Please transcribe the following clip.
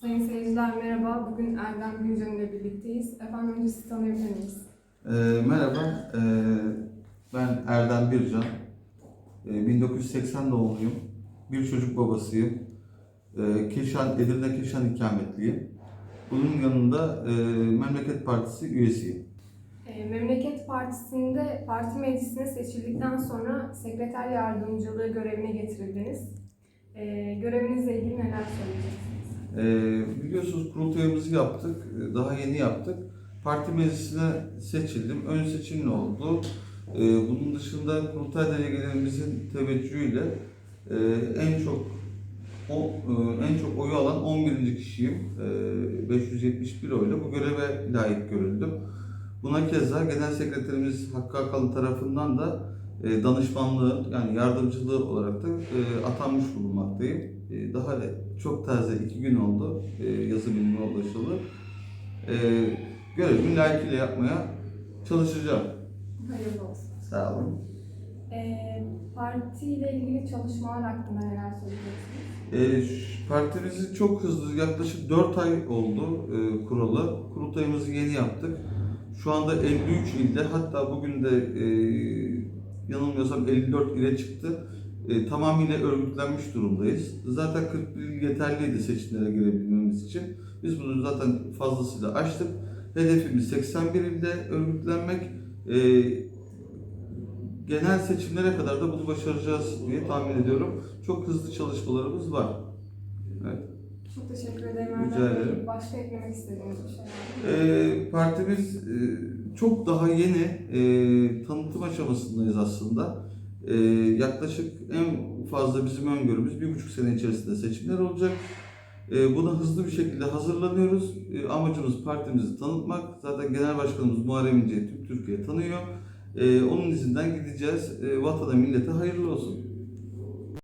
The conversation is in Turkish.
Sayın seyirciler merhaba. Bugün Erdem Gülcan ile birlikteyiz. Efendim önce sizi tanıyabilir miyiz? Ee, merhaba, ee, ben Erdem Bircan. Ee, 1980 doğumluyum. Bir çocuk babasıyım. Ee, Keşan, Edirne Keşan ikametliyim. Bunun yanında ee, Memleket Partisi üyesiyim. Ee, Memleket Partisi'nde parti meclisine seçildikten sonra sekreter yardımcılığı görevine getirildiniz. Ee, görevinizle ilgili neler söyleyeceksiniz? Ee, biliyorsunuz kurultayımızı yaptık, ee, daha yeni yaptık. Parti meclisine seçildim, ön seçimle oldu. Ee, bunun dışında kurultay delegelerimizin teveccühüyle ee, en çok o, e, en çok oyu alan 11. kişiyim. Ee, 571 oyla bu göreve layık görüldüm. Buna keza Genel Sekreterimiz Hakkı Akalın tarafından da e, danışmanlığı yani yardımcılığı olarak da e, atanmış bulunmaktayım. E, daha çok taze iki gün oldu e, yazı bilime ulaşılı. E, görevimi layıkıyla yapmaya çalışacağım. Hayırlı olsun. Sağ olun. Ee, partiyle ilgili çalışmalar hakkında neler söyleyeceksiniz? E, partimizi çok hızlı yaklaşık 4 ay oldu e, kuralı. Kurultayımızı yeni yaptık. Şu anda 53 ilde hatta bugün de e, yanılmıyorsam 54 ile çıktı. E, tamamıyla örgütlenmiş durumdayız. Zaten 41 il yeterliydi seçimlere girebilmemiz için. Biz bunu zaten fazlasıyla aştık. Hedefimiz 81 ilde örgütlenmek. E, genel seçimlere kadar da bunu başaracağız diye tahmin ediyorum. Çok hızlı çalışmalarımız var. Evet. Çok teşekkür ederim Rica Bey. ederim. Başka eklemek istediğiniz bir şey var mı? Ee, partimiz e, çok daha yeni e, tanıtım aşamasındayız aslında. E, yaklaşık en fazla bizim öngörümüz bir buçuk sene içerisinde seçimler olacak. E, buna hızlı bir şekilde hazırlanıyoruz. E, amacımız partimizi tanıtmak. Zaten Genel Başkanımız Muharrem İnce'yi tüm Türkiye tanıyor. E, onun izinden gideceğiz. E, vatana millete hayırlı olsun.